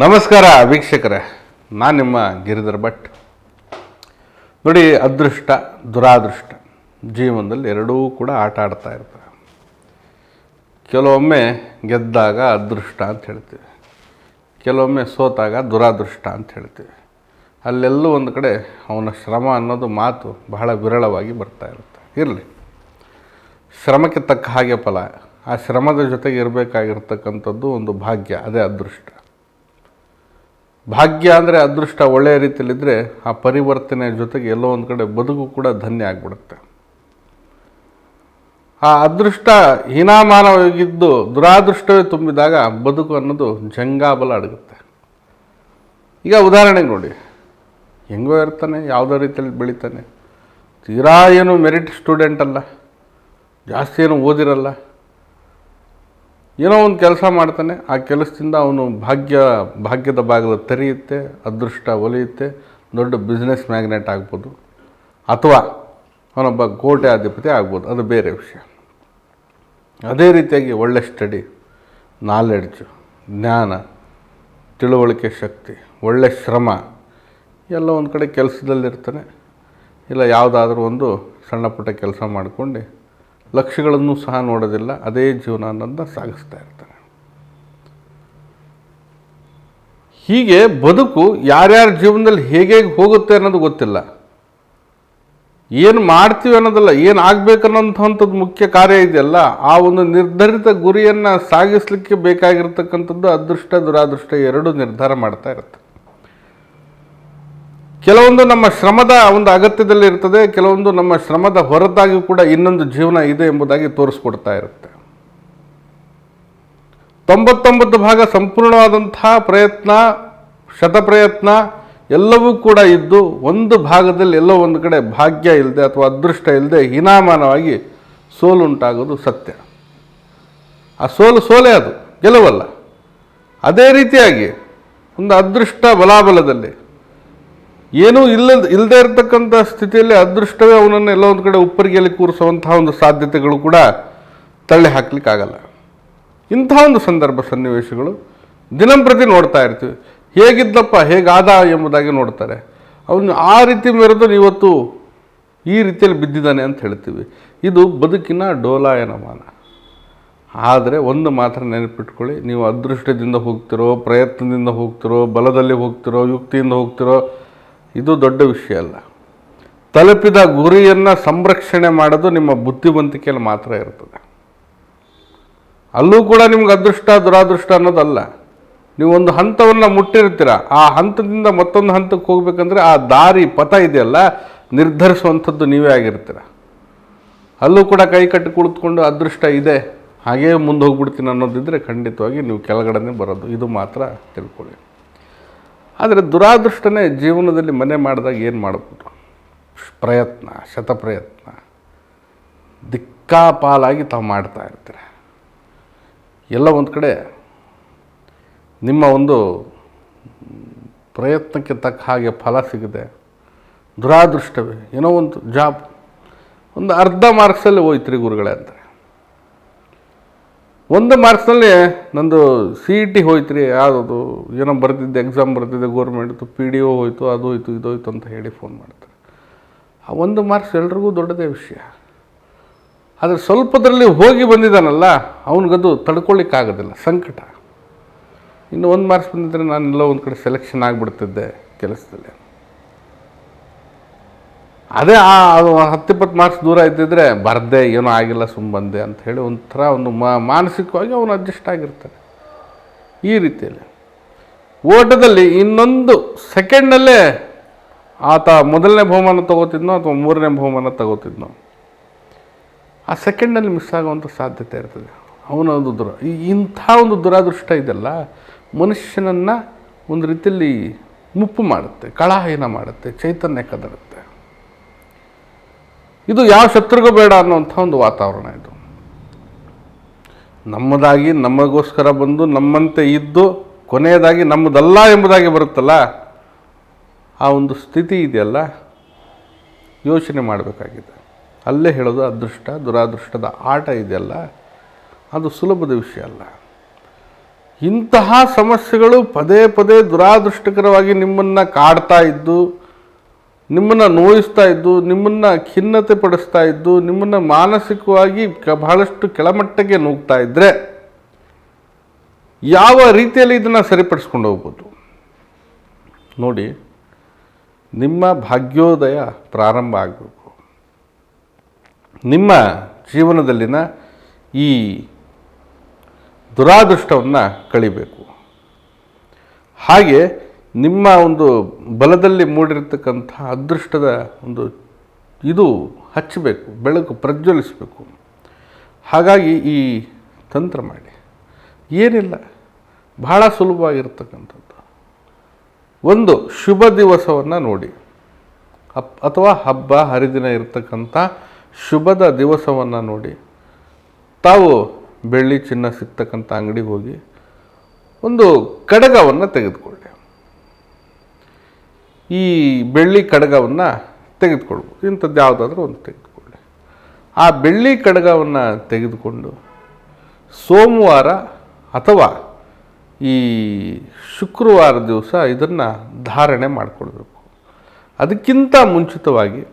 ನಮಸ್ಕಾರ ವೀಕ್ಷಕರೇ, ನಾನು ನಿಮ್ಮ ಗಿರಿಧರ್ ಭಟ್. ನೋಡಿ, ಅದೃಷ್ಟ, ದುರಾದೃಷ್ಟ, ಜೀವನದಲ್ಲಿ ಎರಡೂ ಕೂಡ ಆಟ ಆಡ್ತಾ ಇರ್ತಾರೆ ಕೆಲವೊಮ್ಮೆ ಗೆದ್ದಾಗ ಅದೃಷ್ಟ ಅಂತ ಹೇಳ್ತೀವಿ. ಕೆಲವೊಮ್ಮೆ ಸೋತಾಗ ದುರಾದೃಷ್ಟ ಅಂತ ಹೇಳ್ತೀವಿ. ಅಲ್ಲೆಲ್ಲೂ ಒಂದು ಕಡೆ ಅವನ ಶ್ರಮ ಅನ್ನೋದು ಮಾತು ಬಹಳ ವಿರಳವಾಗಿ ಬರ್ತಾ ಇರುತ್ತೆ. ಇರಲಿ. ಶ್ರಮಕ್ಕೆ ತಕ್ಕ ಹಾಗೆ ಫಲ, ಆ ಶ್ರಮದ ಜೊತೆಗೆ ಇರಬೇಕಾಗಿರ್ತಕ್ಕಂಥದ್ದು ಒಂದು ಭಾಗ್ಯ, ಅದೇ ಅದೃಷ್ಟ. ಭಾಗ್ಯ ಅಂದರೆ ಅದೃಷ್ಟ ಒಳ್ಳೆಯ ರೀತಿಯಲ್ಲಿದ್ದರೆ ಆ ಪರಿವರ್ತನೆ ಜೊತೆಗೆ ಎಲ್ಲೋ ಒಂದು ಕಡೆ ಬದುಕು ಕೂಡ ಧನ್ಯ ಆಗಿಬಿಡುತ್ತೆ. ಆ ಅದೃಷ್ಟ ಹೀನಾಮಾನವಾಗಿದ್ದು ದುರಾದೃಷ್ಟವೇ ತುಂಬಿದಾಗ ಬದುಕು ಅನ್ನೋದು ಜಂಗಾಬಲ ಅಡಗುತ್ತೆ. ಈಗ ಉದಾಹರಣೆಗೆ ನೋಡಿ. ಹೆಂಗೋ ಇರ್ತಾನೆ, ಯಾವುದೋ ರೀತಿಯಲ್ಲಿ ಬೆಳಿತಾನೆ. ತೀರಾ ಏನು ಮೆರಿಟ್ ಸ್ಟೂಡೆಂಟ್ ಅಲ್ಲ. ಜಾಸ್ತಿ ಏನು ಓದಿರಲ್ಲ. ಏನೋ ಒಂದು ಕೆಲಸ ಮಾಡ್ತಾನೆ, ಆ ಕೆಲಸದಿಂದ ಅವನು ಭಾಗ್ಯ, ಭಾಗ್ಯದ ಭಾಗದ ತೆರೆಯುತ್ತೆ, ಅದೃಷ್ಟ ಒಲಿಯುತ್ತೆ, ದೊಡ್ಡ ಬಿಸ್ನೆಸ್ ಮ್ಯಾಗ್ನೆಟ್ ಆಗ್ಬೋದು, ಅಥವಾ ಅವನೊಬ್ಬ ಕೋಟೆ ಅಧಿಪತಿ ಆಗ್ಬೋದು, ಅದು ಬೇರೆ ವಿಷಯ. ಅದೇ ರೀತಿಯಾಗಿ ಒಳ್ಳೆ ಸ್ಟಡಿ ನಾಲೆಡ್ಜು ಜ್ಞಾನ, ತಿಳುವಳಿಕೆ ಶಕ್ತಿ, ಒಳ್ಳೆ ಶ್ರಮ, ಎಲ್ಲ ಒಂದು ಕಡೆ ಕೆಲಸದಲ್ಲಿರ್ತಾನೆ. ಇಲ್ಲ ಯಾವುದಾದ್ರೂ ಒಂದು ಸಣ್ಣ ಪುಟ್ಟ ಕೆಲಸ ಮಾಡಿಕೊಂಡು ಲಕ್ಷ್ಯಗಳನ್ನು ಸಹ ನೋಡೋದಿಲ್ಲ, ಅದೇ ಜೀವನ ಸಾಗಿಸ್ತಾ ಇರ್ತಾನೆ ಹೀಗೆ ಬದುಕು ಯಾರ್ಯಾರ ಜೀವನದಲ್ಲಿ ಹೇಗೆ ಹೋಗುತ್ತೆ ಅನ್ನೋದು ಗೊತ್ತಿಲ್ಲ. ಏನು ಮಾಡ್ತೀವಿ ಅನ್ನೋದಲ್ಲ, ಏನು ಆಗಬೇಕನ್ನೋಂಥದ್ದು ಮುಖ್ಯ ಕಾರ್ಯ ಇದೆಯಲ್ಲ, ಆ ಒಂದು ನಿರ್ಧರಿತ ಗುರಿಯನ್ನು ಸಾಗಿಸಲಿಕ್ಕೆ ಬೇಕಾಗಿರ್ತಕ್ಕಂಥದ್ದು ಅದೃಷ್ಟ, ದುರಾದೃಷ್ಟ ಎರಡೂ ನಿರ್ಧಾರ ಮಾಡ್ತಾ ಇರುತ್ತೆ. ಕೆಲವೊಂದು ನಮ್ಮ ಶ್ರಮದ ಒಂದು ಅಗತ್ಯದಲ್ಲಿ ಇರ್ತದೆ, ಕೆಲವೊಂದು ನಮ್ಮ ಶ್ರಮದ ಹೊರತಾಗಿಯೂ ಕೂಡ ಇನ್ನೊಂದು ಜೀವನ ಇದೆ ಎಂಬುದಾಗಿ ತೋರಿಸ್ಕೊಡ್ತಾ ಇರುತ್ತೆ. ತೊಂಬತ್ತೊಂಬತ್ತು ಭಾಗ ಸಂಪೂರ್ಣವಾದಂತಹ ಪ್ರಯತ್ನ, ಶತಪ್ರಯತ್ನ ಎಲ್ಲವೂ ಕೂಡ ಇದ್ದು ಒಂದು ಭಾಗದಲ್ಲಿ ಎಲ್ಲೋ ಒಂದು ಕಡೆ ಭಾಗ್ಯ ಇಲ್ಲದೆ ಅಥವಾ ಅದೃಷ್ಟ ಇಲ್ಲದೆ ಹೀನಾಮಾನವಾಗಿ ಸೋಲುಂಟಾಗೋದು ಸತ್ಯ. ಆ ಸೋಲು ಸೋಲೇ ಅದು, ಗೆಲುವಲ್ಲ. ಅದೇ ರೀತಿಯಾಗಿ ಒಂದು ಅದೃಷ್ಟ ಬಲಾಬಲದಲ್ಲಿ ಏನೂ ಇಲ್ಲದ ಇಲ್ಲದೆ ಇರತಕ್ಕಂಥ ಸ್ಥಿತಿಯಲ್ಲಿ ಅದೃಷ್ಟವೇ ಅವನನ್ನು ಎಲ್ಲ ಒಂದು ಕಡೆ ಉಪ್ಪರಿಗೆಯಲ್ಲಿ ಕೂರಿಸುವಂತಹ ಒಂದು ಸಾಧ್ಯತೆಗಳು ಕೂಡ ತಳ್ಳಿ ಹಾಕ್ಲಿಕ್ಕಾಗಲ್ಲ. ಇಂಥ ಒಂದು ಸಂದರ್ಭ ಸನ್ನಿವೇಶಗಳು ದಿನಂಪ್ರತಿ ನೋಡ್ತಾ ಇರ್ತೀವಿ. ಹೇಗಿದ್ದಪ್ಪ, ಹೇಗಾದ ಎಂಬುದಾಗಿ ನೋಡ್ತಾರೆ. ಅವನು ಆ ರೀತಿ ಮೆರೆದು ಇವತ್ತು ಈ ರೀತಿಯಲ್ಲಿ ಬಿದ್ದಿದ್ದಾನೆ ಅಂತ ಹೇಳ್ತೀವಿ. ಇದು ಬದುಕಿನ ಡೋಲಾಯನಮಾನ. ಆದರೆ ಒಂದು ಮಾತ್ರ ನೆನಪಿಟ್ಕೊಳ್ಳಿ, ನೀವು ಅದೃಷ್ಟದಿಂದ ಹೋಗ್ತಿರೋ, ಪ್ರಯತ್ನದಿಂದ ಹೋಗ್ತಿರೋ, ಬಲದಲ್ಲಿ ಹೋಗ್ತಿರೋ, ಯುಕ್ತಿಯಿಂದ ಹೋಗ್ತಿರೋ ಇದು ದೊಡ್ಡ ವಿಷಯ ಅಲ್ಲ. ತಲುಪಿದ ಗುರಿಯನ್ನು ಸಂರಕ್ಷಣೆ ಮಾಡೋದು ನಿಮ್ಮ ಬುದ್ಧಿವಂತಿಕೆಯಲ್ಲಿ ಮಾತ್ರ ಇರ್ತದೆ. ಅಲ್ಲೂ ಕೂಡ ನಿಮ್ಗೆ ಅದೃಷ್ಟ, ದುರಾದೃಷ್ಟ ಅನ್ನೋದಲ್ಲ. ನೀವು ಒಂದು ಹಂತವನ್ನು ಮುಟ್ಟಿರ್ತೀರ. ಆ ಹಂತದಿಂದ ಮತ್ತೊಂದು ಹಂತಕ್ಕೆ ಹೋಗ್ಬೇಕಂದ್ರೆ ಆ ದಾರಿ, ಪಥ ಇದೆಯಲ್ಲ, ನಿರ್ಧರಿಸುವಂಥದ್ದು ನೀವೇ ಆಗಿರ್ತೀರ. ಅಲ್ಲೂ ಕೂಡ ಕೈ ಕಟ್ಟಿ ಕುಳಿತುಕೊಂಡು ಅದೃಷ್ಟ ಇದೆ, ಹಾಗೇ ಮುಂದೆ ಹೋಗ್ಬಿಡ್ತೀನಿ ಅನ್ನೋದಿದ್ದರೆ ಖಂಡಿತವಾಗಿ ನೀವು ಕೆಳಗಡೆನೇ ಬರೋದು. ಇದು ಮಾತ್ರ ತಿಳ್ಕೊಳ್ಳಿ. ಆದರೆ ದುರಾದೃಷ್ಟನೇ ಜೀವನದಲ್ಲಿ ಮನೆ ಮಾಡಿದಾಗ ಏನು ಮಾಡ್ಬೋದು ಪ್ರಯತ್ನ, ಶತಪ್ರಯತ್ನ. ದಿಕ್ಕಾಪಾಲಾಗಿ ತಾವು ಮಾಡ್ತಾ ಇರ್ತೀರ. ಎಲ್ಲ ಒಂದು ಕಡೆ ನಿಮ್ಮ ಒಂದು ಪ್ರಯತ್ನಕ್ಕೆ ತಕ್ಕ ಹಾಗೆ ಫಲ ಸಿಗದೆ ದುರಾದೃಷ್ಟವೇ. ಏನೋ ಒಂದು ಜಾಬ್. ಒಂದು ಅರ್ಧ ಮಾರ್ಕ್ಸಲ್ಲಿ ಹೋಯ್ತು ಗುರುಗಳೇ ಅಂತಾರೆ ಒಂದು ಮಾರ್ಕ್ಸ್ನಲ್ಲಿ ನಂದು ಸಿ ಇ ಟಿ ಹೋಯ್ತು ರೀ, ಯಾವುದದು, ಏನೋ ಬರ್ತಿದ್ದೆ ಎಕ್ಸಾಮ್ ಬರ್ತಿದ್ದೆ ಗೋರ್ಮೆಂಟ್ದು ಪಿ ಡಿ ಒ ಹೋಯ್ತು, ಅದು ಹೋಯ್ತು, ಇದು ಹೋಯ್ತು ಅಂತ ಹೇಳಿ ಫೋನ್ ಮಾಡ್ತಾರೆ. ಆ ಒಂದು ಮಾರ್ಕ್ಸ್ ಎಲ್ರಿಗೂ ದೊಡ್ಡದೇ ವಿಷಯ. ಆದರೆ ಸ್ವಲ್ಪದರಲ್ಲಿ ಹೋಗಿ ಬಂದಿದ್ದಾನಲ್ಲ, ಅವನಿಗದು ತಡ್ಕೊಳ್ಳಿಕ್ಕಾಗೋದಿಲ್ಲ ಸಂಕಟ. ಇನ್ನು ಒಂದು ಮಾರ್ಕ್ಸ್ ಬಂದಿದ್ದರೆ ನಾನೆಲ್ಲೋ ಒಂದು ಕಡೆ ಸೆಲೆಕ್ಷನ್ ಆಗಿಬಿಡ್ತಿದ್ದೆ ಕೆಲಸದಲ್ಲಿ ಅದೇ ಆ ಅದು ಹತ್ತಿಪ್ಪತ್ತು ಮಾರ್ಕ್ಸ್ ದೂರ ಇದ್ದಿದ್ರೆ ಬರ್ದೆ, ಏನೂ ಆಗಿಲ್ಲ ಸುಮ್ಮ ಬಂದೆ ಅಂತ ಹೇಳಿ ಒಂಥರ ಒಂದು ಮಾನಸಿಕವಾಗಿ ಅವನು ಅಡ್ಜಸ್ಟ್ ಆಗಿರ್ತಾನೆ. ಈ ರೀತಿಯಲ್ಲಿ. ಓಟದಲ್ಲಿ ಇನ್ನೊಂದು ಸೆಕೆಂಡಲ್ಲೇ ಆತ ಮೊದಲನೇ ಬಹುಮಾನ ತಗೋತಿದ್ನೋ ಅಥವಾ ಮೂರನೇ ಬಹುಮಾನ ತಗೋತಿದ್ನೋ? ಆ ಸೆಕೆಂಡಲ್ಲಿ ಮಿಸ್ ಆಗುವಂಥ ಸಾಧ್ಯತೆ ಇರ್ತದೆ. ಅವನೊಂದು ದುರ, ಈ ಇಂಥ ಒಂದು ದುರಾದೃಷ್ಟ ಇದೆಲ್ಲ ಮನುಷ್ಯನನ್ನು ಒಂದು ರೀತಿಯಲ್ಲಿ ಮುಪ್ಪು ಮಾಡುತ್ತೆ ಕಳಾಹೀನ ಮಾಡುತ್ತೆ, ಚೈತನ್ಯ ಕದಡುತ್ತೆ. ಇದು ಯಾವ ಶತ್ರುಗೂ ಬೇಡ ಅನ್ನುವಂಥ ಒಂದು ವಾತಾವರಣ ಇದು. ನಮ್ಮದಾಗಿ ನಮಗೋಸ್ಕರ ಬಂದು ನಮ್ಮಂತೆ ಇದ್ದು ಕೊನೆಯದಾಗಿ ನಮ್ಮದಲ್ಲ ಎಂಬುದಾಗಿ ಬರುತ್ತಲ್ಲ, ಆ ಒಂದು ಸ್ಥಿತಿ ಇದೆಯಲ್ಲ? ಯೋಚನೆ ಮಾಡಬೇಕಾಗಿದೆ. ಅಲ್ಲೇ ಹೇಳೋದು ಅದೃಷ್ಟ, ದುರಾದೃಷ್ಟದ ಆಟ ಇದೆಯಲ್ಲ? ಅದು ಸುಲಭದ ವಿಷಯ ಅಲ್ಲ. ಇಂತಹ ಸಮಸ್ಯೆಗಳು ಪದೇ ಪದೇ ದುರಾದೃಷ್ಟಕರವಾಗಿ ನಿಮ್ಮನ್ನು ಕಾಡ್ತಾ ಇದ್ದು ನಿಮ್ಮನ್ನು ನೋಯಿಸ್ತಾ ಇದ್ದು, ನಿಮ್ಮನ್ನು ಖಿನ್ನತೆ ಪಡಿಸ್ತಾ ಇದ್ದು, ನಿಮ್ಮನ್ನು ಮಾನಸಿಕವಾಗಿ ಕ ಬಹಳಷ್ಟು ಕೆಳಮಟ್ಟಕ್ಕೆ ನೂಗ್ತಾ ಇದ್ದರೆ ಯಾವ ರೀತಿಯಲ್ಲಿ ಇದನ್ನು ಸರಿಪಡಿಸ್ಕೊಂಡು ಹೋಗ್ಬೋದು? ನೋಡಿ, ನಿಮ್ಮ ಭಾಗ್ಯೋದಯ ಪ್ರಾರಂಭ ಆಗಬೇಕು. ನಿಮ್ಮ ಜೀವನದಲ್ಲಿನ ಈ ದುರಾದೃಷ್ಟವನ್ನು ಕಳಿಬೇಕು. ಹಾಗೆ ನಿಮ್ಮ ಒಂದು ಬಲದಲ್ಲಿ ಮೂಡಿರತಕ್ಕಂಥ ಅದೃಷ್ಟದ ಒಂದು ಇದು ಹಚ್ಚಬೇಕು, ಬೆಳಕು ಪ್ರಜ್ವಲಿಸಬೇಕು. ಹಾಗಾಗಿ ಈ ತಂತ್ರ ಮಾಡಿ. ಏನಿಲ್ಲ, ಬಹಳ ಸುಲಭವಾಗಿರ್ತಕ್ಕಂಥದ್ದು. ಒಂದು ಶುಭ ದಿವಸವನ್ನು ನೋಡಿ. ಅಪ್ ಅಥವಾ ಹಬ್ಬ, ಹರಿದಿನ ಇರತಕ್ಕಂಥ ಶುಭದ ದಿವಸವನ್ನು ನೋಡಿ. ತಾವು ಬೆಳ್ಳಿ ಚಿನ್ನ ಸಿಗ್ತಕ್ಕಂಥ ಅಂಗಡಿಗೆ ಹೋಗಿ ಒಂದು ಕಡಗವನ್ನು ತೆಗೆದುಕೊಳ್ಳಿ. ಈ ಬೆಳ್ಳಿ ಕಡಗವನ್ನು ತೆಗೆದುಕೊಳ್ಬೋದು ಇಂಥದ್ದು ಯಾವುದಾದ್ರೂ ಒಂದು ತೆಗೆದುಕೊಳ್ಳಿ. ಆ ಬೆಳ್ಳಿ ಕಡಗವನ್ನು ತೆಗೆದುಕೊಂಡು ಸೋಮವಾರ ಅಥವಾ ಈ ಶುಕ್ರವಾರ ದಿವಸ ಇದನ್ನು ಧಾರಣೆ ಮಾಡಿಕೊಳ್ಬೇಕು. ಅದಕ್ಕಿಂತ ಮುಂಚಿತವಾಗಿ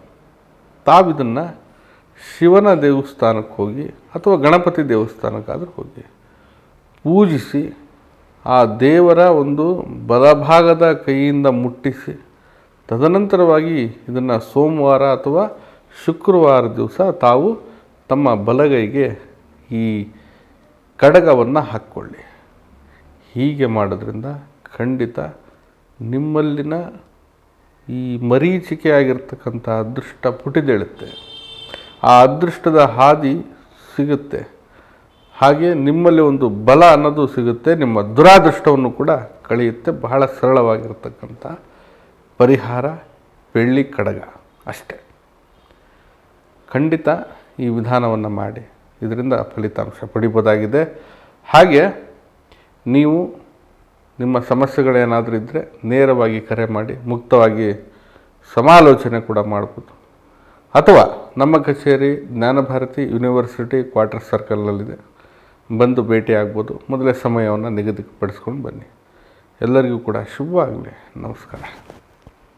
ತಾವಿದನ್ನು ಶಿವನ ದೇವಸ್ಥಾನಕ್ಕೆ ಹೋಗಿ ಅಥವಾ ಗಣಪತಿ ದೇವಸ್ಥಾನಕ್ಕಾದರೂ ಹೋಗಿ ಪೂಜಿಸಿ ಆ ದೇವರ ಒಂದು ಬಲಭಾಗದ ಕೈಯಿಂದ ಮುಟ್ಟಿಸಿ ತದನಂತರವಾಗಿ ಇದನ್ನು ಸೋಮವಾರ ಅಥವಾ ಶುಕ್ರವಾರ ದಿವಸ ತಾವು ತಮ್ಮ ಬಲಗೈಗೆ ಈ ಕಡಗವನ್ನು ಹಾಕ್ಕೊಳ್ಳಿ. ಹೀಗೆ ಮಾಡೋದ್ರಿಂದ ಖಂಡಿತ ನಿಮ್ಮಲ್ಲಿನ ಈ ಮರೀಚಿಕೆಯಾಗಿರ್ತಕ್ಕಂಥ ಅದೃಷ್ಟ ಪುಟಿದೇಳುತ್ತೆ. ಆ ಅದೃಷ್ಟದ ಹಾದಿ ಸಿಗುತ್ತೆ. ಹಾಗೆ ನಿಮ್ಮಲ್ಲಿ ಒಂದು ಬಲ ಅನ್ನೋದು ಸಿಗುತ್ತೆ, ನಿಮ್ಮ ದುರಾದೃಷ್ಟವನ್ನು ಕೂಡ ಕಳೆಯುತ್ತೆ. ಬಹಳ ಸರಳವಾಗಿರ್ತಕ್ಕಂಥ ಪರಿಹಾರ, ಬೆಳ್ಳಿ ಕಡಗ ಅಷ್ಟೇ. ಖಂಡಿತ ಈ ವಿಧಾನವನ್ನು ಮಾಡಿ. ಇದರಿಂದ ಫಲಿತಾಂಶ ಪಡಿಬೋದಾಗಿದೆ ಹಾಗೆ ನೀವು ನಿಮ್ಮ ಸಮಸ್ಯೆಗಳೇನಾದರೂ ಇದ್ದರೆ ನೇರವಾಗಿ ಕರೆ ಮಾಡಿ, ಮುಕ್ತವಾಗಿ ಸಮಾಲೋಚನೆ ಕೂಡ ಮಾಡ್ಬೋದು. ಅಥವಾ ನಮ್ಮ ಕಚೇರಿ ಜ್ಞಾನಭಾರತಿ ಯೂನಿವರ್ಸಿಟಿ ಕ್ವಾರ್ಟರ್ ಸರ್ಕಲ್ನಲ್ಲಿದೆ. ಬಂದು ಭೇಟಿ ಆಗ್ಬೋದು. ಮೊದಲೇ ಸಮಯವನ್ನು ನಿಗದಿಪಡಿಸ್ಕೊಂಡು ಬನ್ನಿ. ಎಲ್ಲರಿಗೂ ಕೂಡ ಶುಭವಾಗಲಿ. ನಮಸ್ಕಾರ.